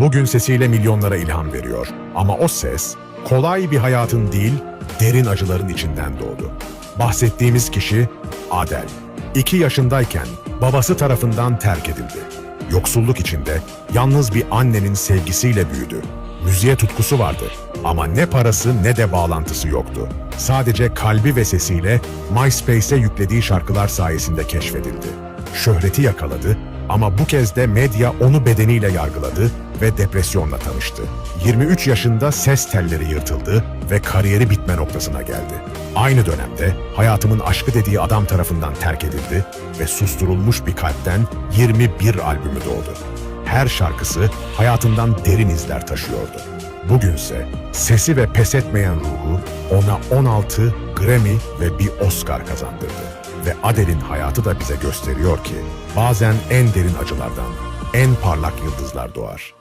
Bugün sesiyle milyonlara ilham veriyor. Ama o ses kolay bir hayatın değil, derin acıların içinden doğdu. Bahsettiğimiz kişi Adel. İki yaşındayken babası tarafından terk edildi. Yoksulluk içinde yalnız bir annenin sevgisiyle büyüdü. Müziğe tutkusu vardı ama ne parası ne de bağlantısı yoktu. Sadece kalbi ve sesiyle MySpace'e yüklediği şarkılar sayesinde keşfedildi. Şöhreti yakaladı ama bu kez de medya onu bedeniyle yargıladı ve depresyonla tanıştı. 23 yaşında ses telleri yırtıldı ve kariyeri bitme noktasına geldi. Aynı dönemde hayatımın aşkı dediği adam tarafından terk edildi ve susturulmuş bir kalpten 21 albümü doğdu. Her şarkısı hayatından derin izler taşıyordu. Bugünse sesi ve pes etmeyen ruhu ona 16 Grammy ve bir Oscar kazandırdı. Ve Adele'in hayatı da bize gösteriyor ki bazen en derin acılardan en parlak yıldızlar doğar.